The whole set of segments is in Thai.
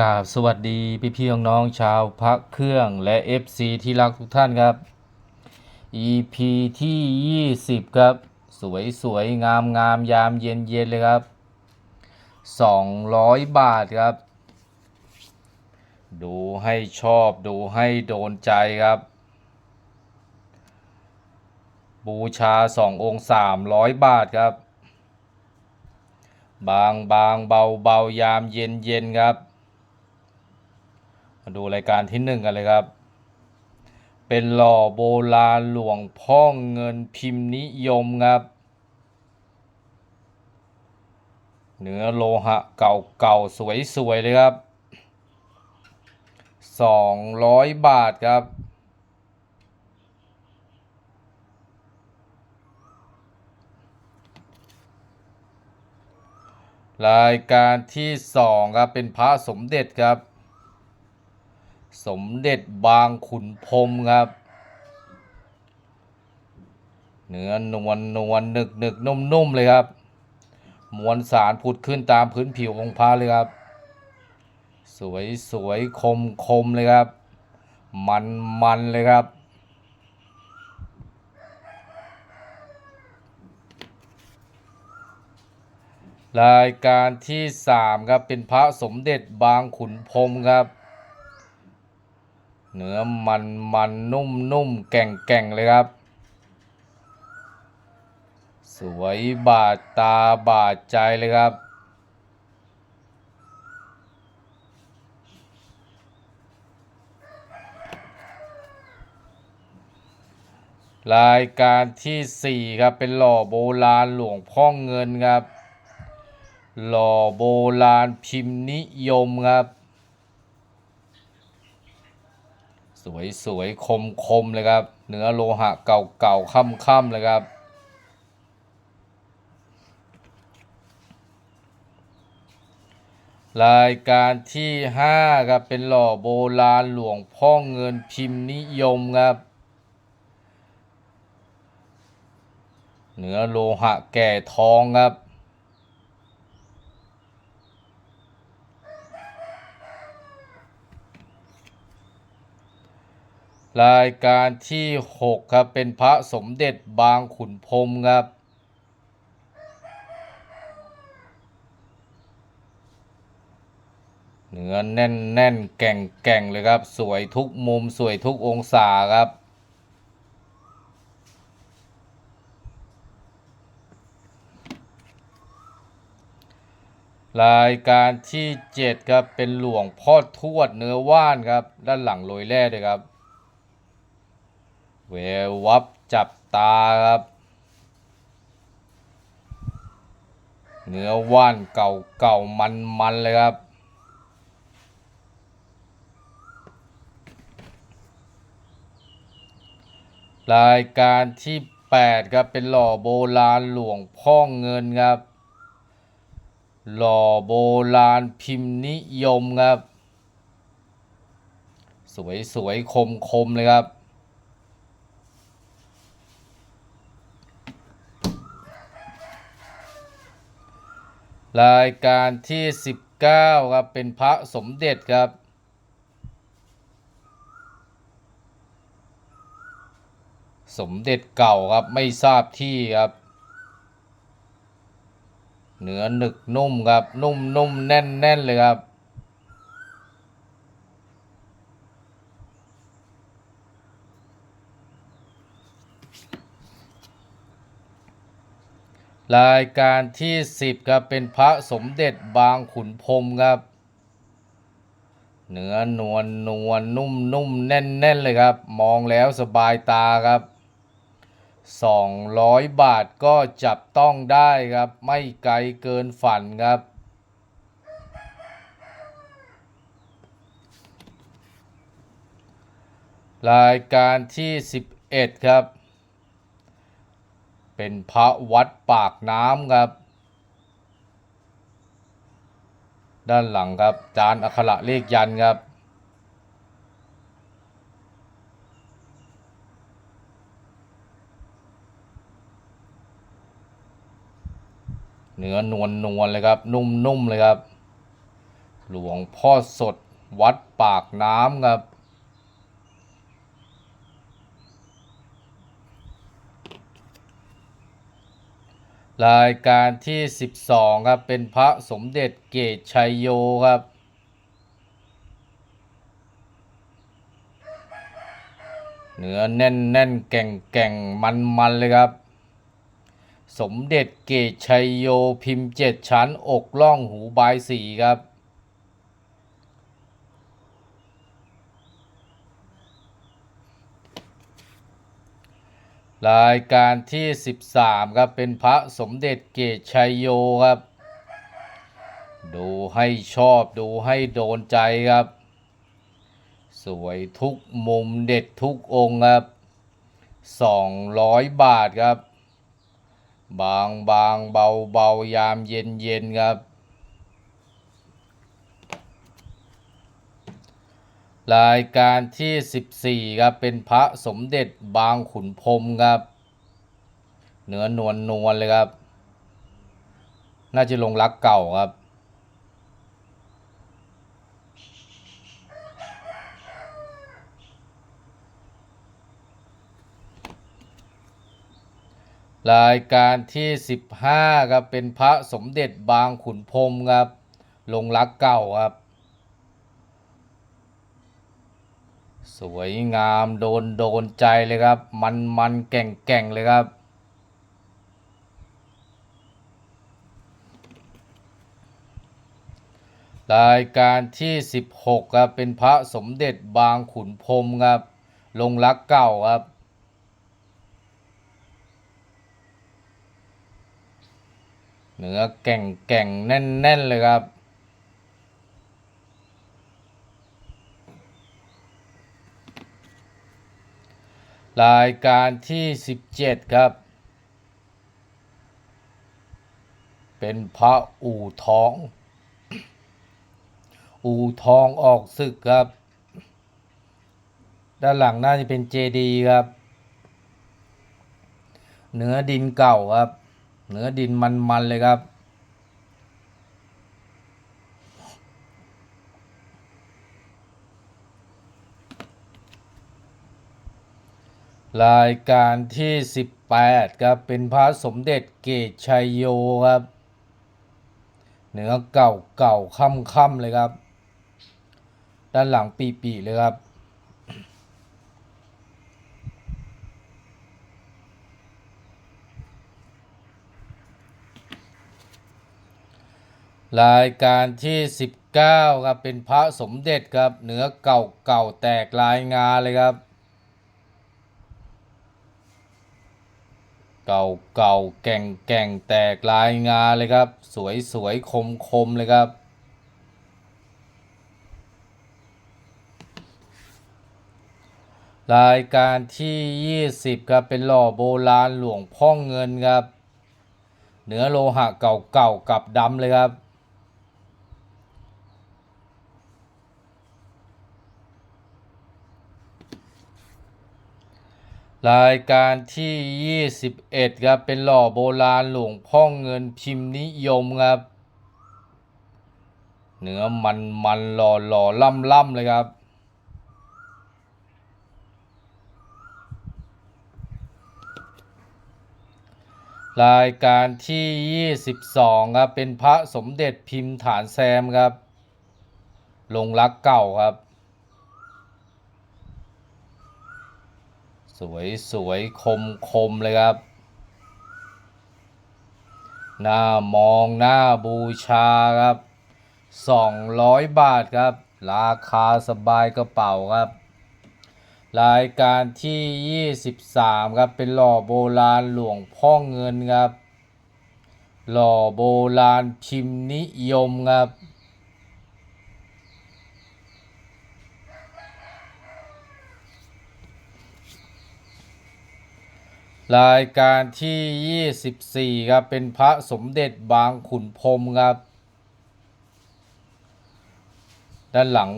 กราบสวัสดีพี่พี่ๆน้องๆชาวพักเครื่องและ FC ที่รักทุกท่านครับ EP ที่ 20 ครับ สวยสวยงามงามยามเย็นเย็นเลยครับ 200 บาทครับ ดูให้ชอบดูให้โดนใจครับ บูชา 2 องค์ 300 บาทครับ บางบางเบาเบายามเย็นเย็นครับ มาดูรายการที่หนึ่งกันเลยครับ เป็นหล่อโบราณหลวงพ่อเงินพิมพ์นิยมครับ เนื้อโลหะเก่าๆ สวยๆ เลยครับ 200 บาทครับรายการที่สองครับ เป็นพระสมเด็จครับ สมเด็จบางขุนพรมครับ เนื้อนวลนวลหนึกหนึกนุ่มนุ่มเลยครับ มวลสารผุดขึ้นตามพื้นผิวของพระเลยครับ สวยสวยคมคมเลยครับ มันมันเลยครับรายการที่สามครับ เป็นพระสมเด็จบางขุนพรมครับ เนื้อมันมันนุ่มนุ่มแก่งแก่งเลยครับ สวยบาดตาบาดใจเลยครับ รายการที่สี่ครับ เป็นหล่อโบราณหลวงพ่อเงินครับ หล่อโบราณพิมพ์นิยมครับ สวยสวยคมคมเลยครับ เนื้อโลหะเก่าเก่าค่ำค่ำๆเลยครับ รายการที่ห้าครับเป็นหล่อโบราณหลวงพ่อเงินพิมพ์นิยมครับเนื้อโลหะแก่ทองครับ รายการที่หกครับเป็นพระสมเด็จบางขุนพรมครับ เนื้อแน่นแน่นแก่งแก่งเลยครับ สวยทุกมุมสวยทุกองศาครับ รายการที่เจ็ดครับเป็นหลวงพ่อทวดเนื้อว่านครับ ด้านหลังโรยแร่ด้วยครับ แววับจับตาครับ เนื้อว่านเก่าเก่ามันมันๆเลยครับ รายการที่แปดครับ เป็นหล่อโบราณหลวงพ่อเงินครับ หล่อโบราณพิมพ์นิยมครับ สวยสวยคมคมเลยครับ รายการที่ 19 ครับ เป็นพระสมเด็จครับ สมเด็จเก่าครับไม่ทราบที่ครับ เนื้อหนึกนุ่มครับ นุ่มนุ่มแน่นแน่นเลยครับ รายการที่ 10ครับเป็นพระสมเด็จบางขุนพรมครับ เนื้อนวลนวลนุ่มนุ่มแน่นแน่นเลยครับ มองแล้วสบายตาครับ 200 บาทก็จับต้องได้ครับ ไม่ไกลเกินฝันครับ รายการที่ 11 ครับ เป็นพระวัดปากน้ำครับ ด้านหลังครับ จานอักขระเลขยันครับ เนื้อนวลนวลเลยครับ นุ่มนุ่มเลยครับ หลวงพ่อสดวัดปากน้ำครับ รายการที่ 12 ครับ เป็นพระสมเด็จเกตชัยโยครับ เนื้อแน่นแน่นแก่งแก่งมันมันเลยครับ สมเด็จเกตชัยโยพิมพ์เจ็ดชั้นอกล่องหูบายสีครับ รายการที่ 13 ครับ เป็นพระสมเด็จเกตชัยโยครับ ดูให้ชอบดูให้โดนใจครับ สวยทุกมุมเด็ดทุกองค์ครับ 200 บาทครับ บางบางเบาเบายามเย็นเย็นครับ รายการที่ 14ครับเป็นพระสมเด็จบางขุนพรมครับเนื้อนวลนวลเลยครับ น่าจะลงรักเก่าครับ รายการที่ 15ครับเป็นพระสมเด็จบางขุนพรมครับ ลงรักเก่าครับ สวยงามโดนโดนใจเลยครับ มันมันแก่งแก่งเลยครับ รายการที่ 16 ครับ เป็นพระสมเด็จบางขุนพรมครับ ลงรักเก่าครับเนื้อแก่งแก่งแน่นแน่นเลยครับ รายการที่ 17 ครับ เป็นพระอู่ทอง อู่ทองออกศึกครับ ด้านหลังน่าจะเป็นเจดีครับ เนื้อดินเก่าครับ เนื้อดินมันๆเลยครับ รายการที่ 18ครับเป็นพระสมเด็จเกตชัยโยครับเนื้อเก่าเก่าค่ำค่ำๆเลยครับ ด้านหลังปีปีๆเลยครับ รายการที่ 19ครับเป็นพระสมเด็จครับเนื้อเก่าเก่าแตกลายงาเลยครับ เก่าเก่าแก่งแก่งแตกลายงาเลยครับ สวยสวยคมคมเลยครับ รายการที่ 20 ครับ เป็นหล่อโบราณหลวงพ่อเงินครับ เนื้อโลหะเก่าเก่ากับดำเลยครับ รายการที่ 21 ครับ เป็นหล่อโบราณหลวงพ่อเงินพิมพ์นิยมครับ เนื้อมันมันหล่อหล่อล่ำล่ำเลยครับรายการที่ 22 ครับ เป็นพระสมเด็จพิมพ์ฐานแซมครับ ลงรักเก่าครับ สวยสวยคมคมเลยครับ หน้ามองหน้าบูชาครับ 200 บาทครับ ราคาสบายกระเป๋าครับ รายการที่ 23 ครับ เป็นหล่อโบราณหลวงพ่อเงินครับ หล่อโบราณพิมพ์นิยมครับ รายการที่ 24 ครับ เป็นพระสมเด็จบางขุนพรมครับ ด้านหลัง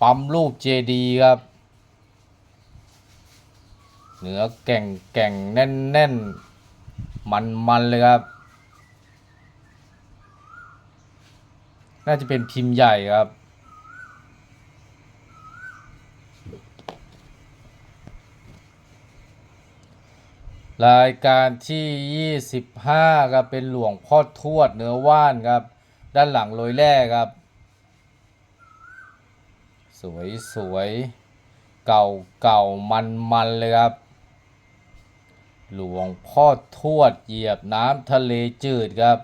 ปั๊มรูปเจดีย์ครับ เนื้อแก่งแก่งแน่นแน่นมันมันเลยครับ น่าจะเป็นพิมพ์ใหญ่ครับ รายการที่ 25ครับเป็นหลวงพ่อทวดเนื้อว่านครับ ด้านหลังโรยแร่ครับ สวยสวยเก่าเก่ามันมันเลยครับ หลวงพ่อทวดเหยียบน้ำทะเลจืดครับ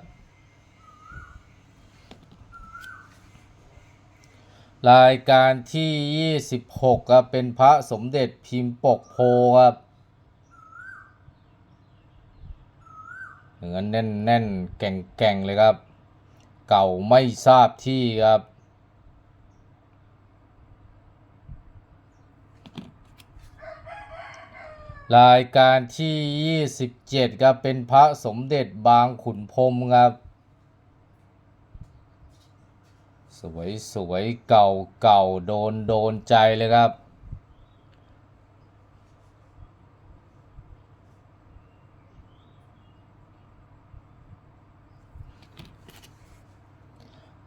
รายการที่ 26ครับเป็นพระสมเด็จพิมพ์ปกโพครับ นื้อแน่นแน่นแก่งแก่งๆเลยครับ เก่าไม่ทราบที่ครับรายการที่ 27 ครับ เป็นพระสมเด็จบางขุนพรมครับ สวยสวยเก่าเก่าโดนโดนใจเลยครับ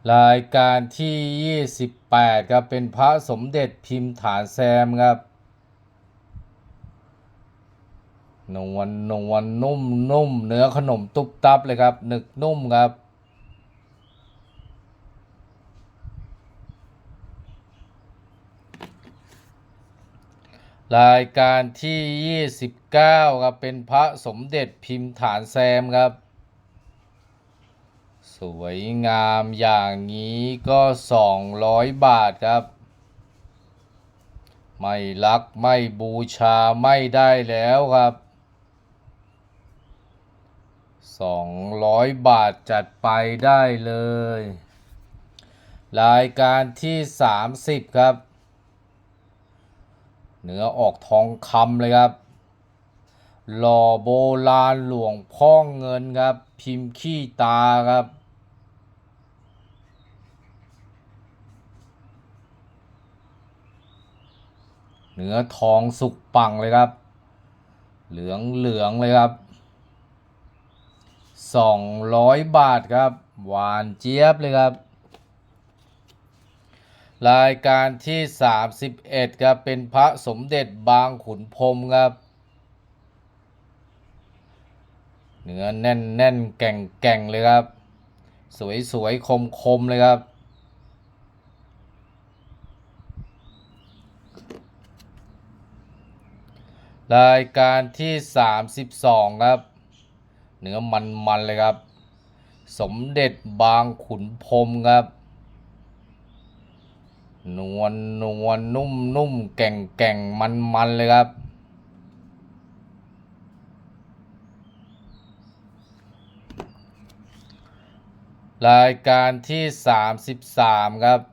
รายการที่ 28ครับเป็นพระสมเด็จพิมพ์ฐานแซมครับนวลนวลนุ่มนุ่มเนื้อขนมตุบตับเลยครับหนึกนุ่มครับ รายการที่ 29ครับเป็นพระสมเด็จพิมพ์ฐานแซมครับ สวยงามอย่างนี้ก็ 200 บาทครับ ไม่รักไม่บูชาไม่ได้แล้วครับ 200 บาทจัดไปได้เลย รายการที่ 30 ครับ เนื้อออกทองคำเลยครับหล่อโบราณหลวงพ่อเงินครับ พิมพ์ขี้ตาครับ เนื้อทองสุกปังเลยครับ เหลืองเหลืองเลยครับ200บาทครับ หวานเจี๊ยบเลยครับ รายการที่31ครับ เป็นพระสมเด็จบางขุนพรมครับเนื้อแน่นแน่นแก่งแก่งเลยครับ สวยสวยคมคมเลยครับ รายการที่ 32 ครับ เนื้อมันมันเลยครับ สมเด็จบางขุนพรมครับ นวลนวลนุ่มนุ่มแก่งแก่งมันมันเลยครับ รายการที่ 33 ครับ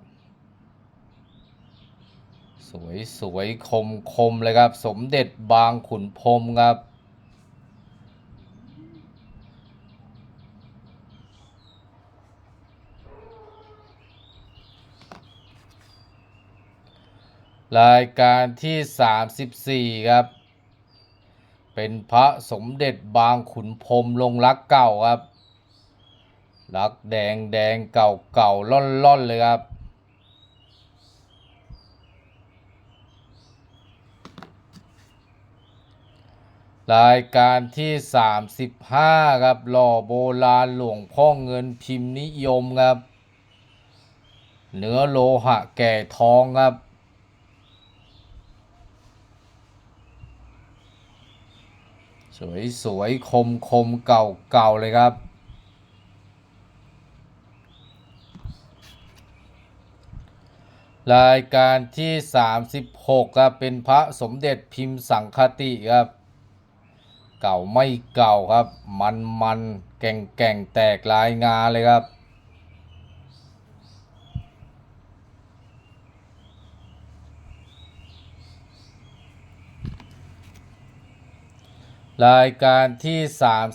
สวยสวยคมคมเลยครับ สมเด็จบางขุนพรมครับ รายการที่ 34 ครับ เป็นพระสมเด็จบางขุนพรมลงรักเก่าครับ รักแดงแดงเก่าเก่าล่อนล่อนเลยครับ รายการที่ 35 ครับ หล่อโบราณหลวงพ่อเงินพิมพ์นิยมครับ เนื้อโลหะแก่ทองครับ สวยสวยคมคมเก่าเก่าเลยครับ รายการที่ 36 ครับ เป็นพระสมเด็จพิมพ์สังคติครับ เก่าไม่เก่าครับ มันมันแก่งแก่งแตกลายงาเลยครับ รายการที่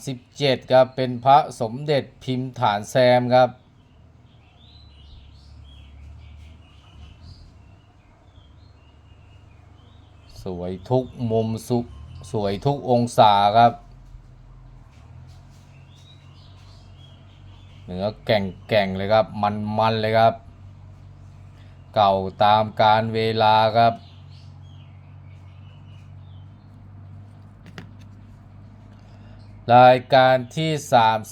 37 ครับ เป็นพระสมเด็จพิมพ์ฐานแซมครับสวยทุกมุมสุ สวยทุกองศาครับ เนื้อแก่งแก่งๆเลยครับ มันมันๆเลยครับ เก่าตามการเวลาครับรายการที่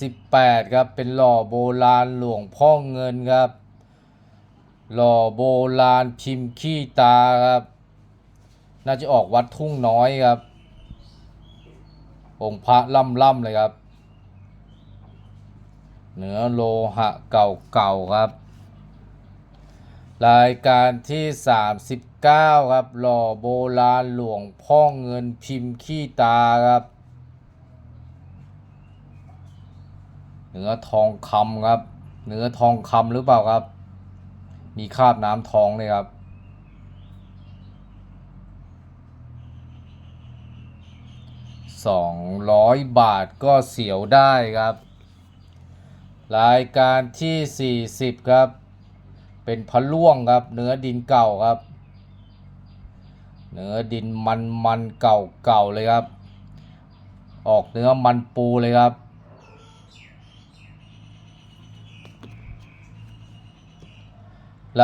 38 ครับ เป็นหล่อโบราณหลวงพ่อเงินครับ หล่อโบราณพิมพ์ขี้ตาครับ น่าจะออกวัดทุ่งน้อยครับ องค์พระล่ำๆเลยครับ เหนือโลหะเก่าๆครับ รายการที่ 39 ครับ หล่อโบราณหลวงพ่อเงินพิมพ์ขี้ตาครับเนื้อทองคำครับ เนื้อทองคำหรือเปล่าครับ มีคาบน้ำทองเลยครับ สองร้อยบาทก็เสียวได้ครับ รายการที่ 40 ครับ เป็นพะล่วงครับ เนื้อดินเก่าครับ เนื้อดินมันมันเก่าเก่าเลยครับ ออกเนื้อมันปูเลยครับ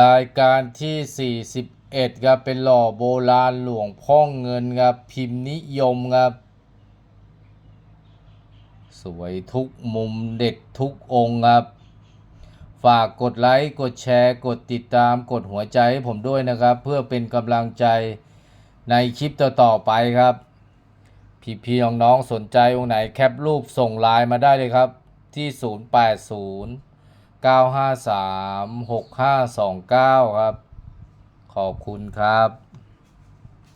รายการที่ 41ครับเป็นหล่อโบราณหลวงพ่อเงินครับพิมพ์นิยมครับ สวยทุกมุมเด็ดทุกองค์ครับ ฝากกดไลค์กดแชร์กดติดตามกดหัวใจให้ผมด้วยนะครับ เพื่อเป็นกำลังใจในคลิปต่อๆไปครับ พี่ๆน้องๆสนใจองค์ไหนแคปรูปส่งไลน์มาได้เลยครับ ที่ 080 953 6529 ครับ ขอบคุณครับ